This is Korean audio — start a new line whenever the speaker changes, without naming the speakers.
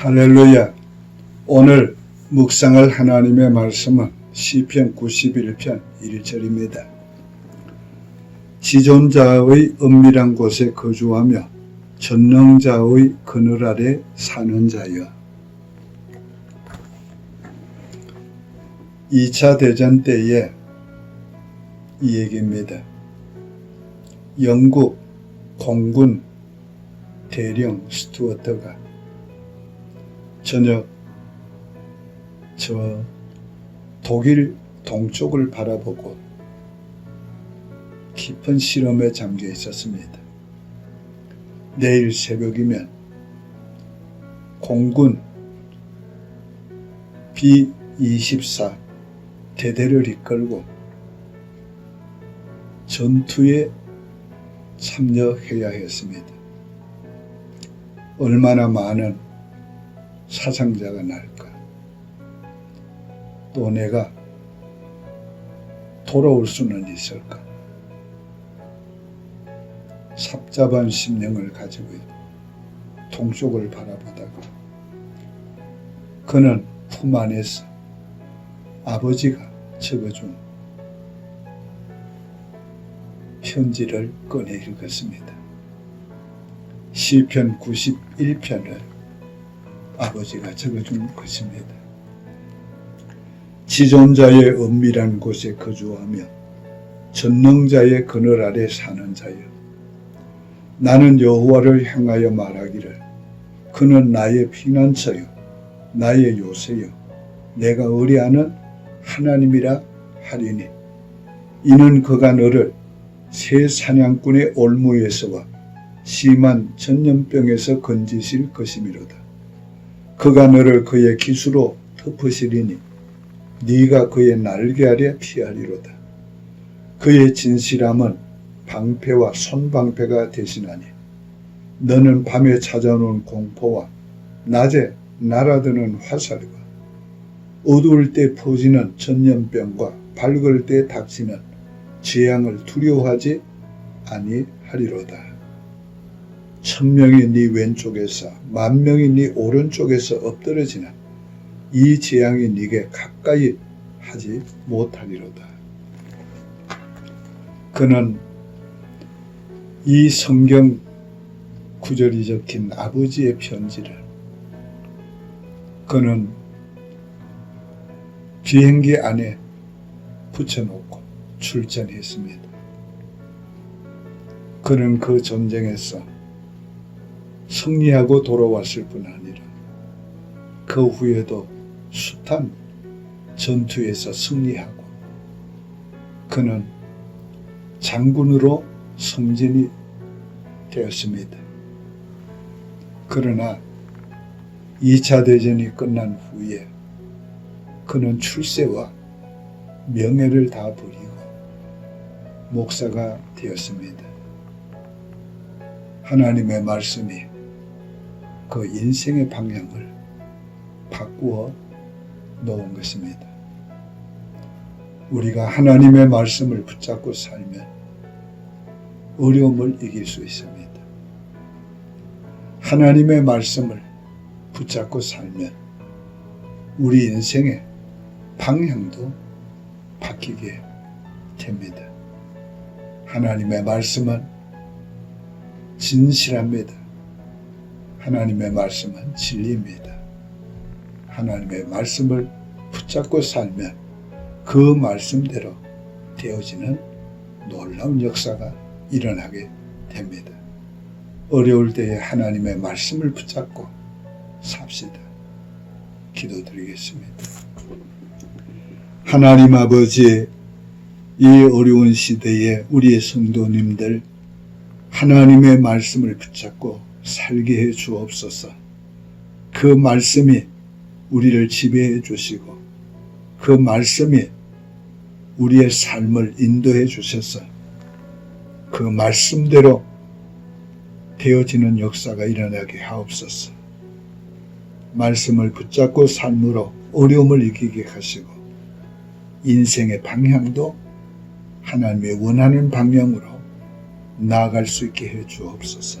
할렐루야. 오늘 묵상할 하나님의 말씀은 시편 91편 1절입니다. 지존자의 은밀한 곳에 거주하며 전능자의 그늘 아래 사는 자여. 2차 대전 때에 이 얘기입니다. 영국 공군 대령 스튜어트가 저녁 저 독일 동쪽을 바라보고 깊은 실험에 잠겨 있었습니다. 내일 새벽이면 공군 B-24 대대를 이끌고 전투에 참여해야 했습니다. 얼마나 많은 사상자가 날까? 또 내가 돌아올 수는 있을까? 삽잡한 심령을 가지고 동쪽을 바라보다가 그는 품 안에서 아버지가 적어준 편지를 꺼내 읽었습니다. 시편 91편을 아버지가 적어준 것입니다. 지존자의 은밀한 곳에 거주하며 전능자의 그늘 아래 사는 자여 나는 여호와를 향하여 말하기를 그는 나의 피난처요 나의 요새요 내가 의뢰하는 하나님이라 하리니 이는 그가 너를 새 사냥꾼의 올무에서와 심한 전염병에서 건지실 것이미로다. 그가 너를 그의 기수로 덮으시리니 네가 그의 날개 아래 피하리로다. 그의 진실함은 방패와 손방패가 대신하니 너는 밤에 찾아오는 공포와 낮에 날아드는 화살과 어두울 때 퍼지는 전염병과 밝을 때 닥치는 재앙을 두려워하지 아니하리로다. 천명이 네 왼쪽에서 만명이 네 오른쪽에서 엎드러지는 이 재앙이 네게 가까이 하지 못하리로다. 그는 이 성경 구절이 적힌 아버지의 편지를 그는 비행기 안에 붙여놓고 출전했습니다. 그는 그 전쟁에서 승리하고 돌아왔을 뿐 아니라 그 후에도 숱한 전투에서 승리하고 그는 장군으로 승진이 되었습니다. 그러나 2차 대전이 끝난 후에 그는 출세와 명예를 다 버리고 목사가 되었습니다. 하나님의 말씀이 그 인생의 방향을 바꾸어 놓은 것입니다. 우리가 하나님의 말씀을 붙잡고 살면 어려움을 이길 수 있습니다. 하나님의 말씀을 붙잡고 살면 우리 인생의 방향도 바뀌게 됩니다. 하나님의 말씀은 진실합니다. 하나님의 말씀은 진리입니다. 하나님의 말씀을 붙잡고 살면 그 말씀대로 되어지는 놀라운 역사가 일어나게 됩니다. 어려울 때에 하나님의 말씀을 붙잡고 삽시다. 기도드리겠습니다. 하나님 아버지, 이 어려운 시대에 우리의 성도님들 하나님의 말씀을 붙잡고 살게 해 주옵소서. 그 말씀이 우리를 지배해 주시고 그 말씀이 우리의 삶을 인도해 주셔서 그 말씀대로 되어지는 역사가 일어나게 하옵소서. 말씀을 붙잡고 삶으로 어려움을 이기게 하시고 인생의 방향도 하나님의 원하는 방향으로 나아갈 수 있게 해 주옵소서.